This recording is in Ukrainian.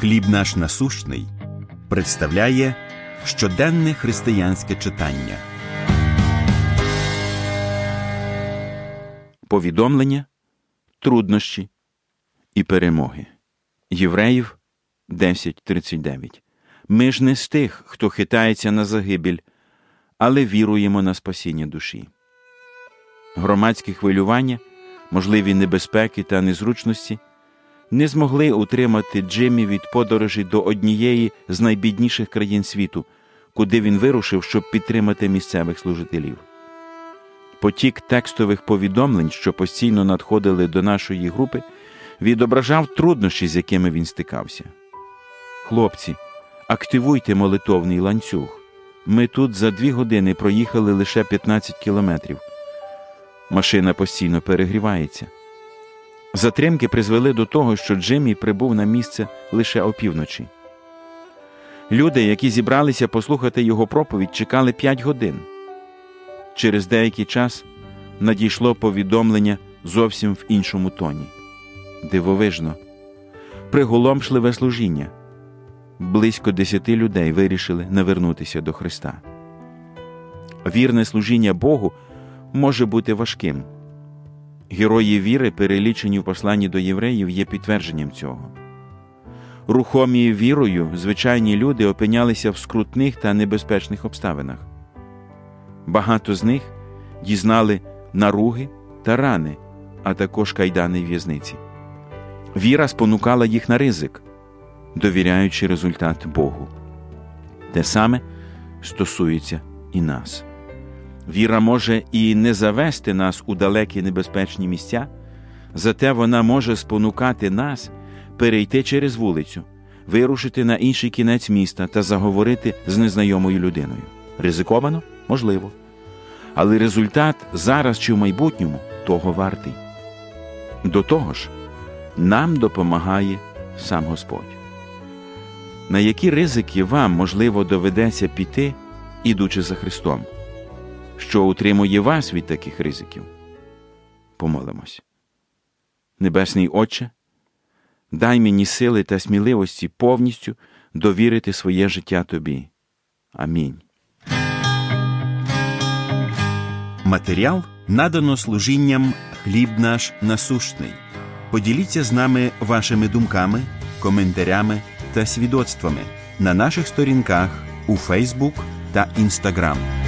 Хліб наш насущний представляє щоденне християнське читання. повідомлення, труднощі і перемоги. Євреїв 10.39. Ми ж не з тих, хто хитається на загибель, але віруємо на спасіння душі. Громадські хвилювання, можливі небезпеки та незручності не змогли утримати Джиммі від подорожі до однієї з найбідніших країн світу, куди він вирушив, щоб підтримати місцевих служителів. Потік текстових повідомлень, що постійно надходили до нашої групи, відображав труднощі, з якими він стикався. Хлопці, активуйте молитовний ланцюг. Ми тут за дві години проїхали лише 15 кілометрів. Машина постійно перегрівається. Затримки призвели до того, що Джиммі прибув на місце лише опівночі. Люди, які зібралися послухати його проповідь, чекали 5 годин. Через деякий час надійшло повідомлення зовсім в іншому тоні. Дивовижно, приголомшливе служіння. Близько десяти людей вирішили навернутися до Христа. Вірне служіння Богу може бути важким. Герої віри, перелічені в посланні до євреїв, є підтвердженням цього. Рухомі вірою, звичайні люди опинялися в скрутних та небезпечних обставинах. Багато з них дізнали наруги та рани, а також кайдани в'язниці. Віра спонукала їх на ризик, довіряючи результат Богу. Те саме стосується і нас. Віра може і не завести нас у далекі небезпечні місця, зате вона може спонукати нас перейти через вулицю, вирушити на інший кінець міста та заговорити з незнайомою людиною. Ризиковано? Можливо. Але результат зараз чи в майбутньому того вартий. До того ж, нам допомагає сам Господь. На які ризики вам, можливо, доведеться піти, ідучи за Христом? Що утримує вас від таких ризиків? Помолимось. Небесний Отче, дай мені сили та сміливості повністю довірити своє життя Тобі. Амінь. Матеріал надано служінням Хліб наш насущний. Поділіться з нами вашими думками, коментарями та свідоцтвами на наших сторінках у Фейсбук та Інстаграм.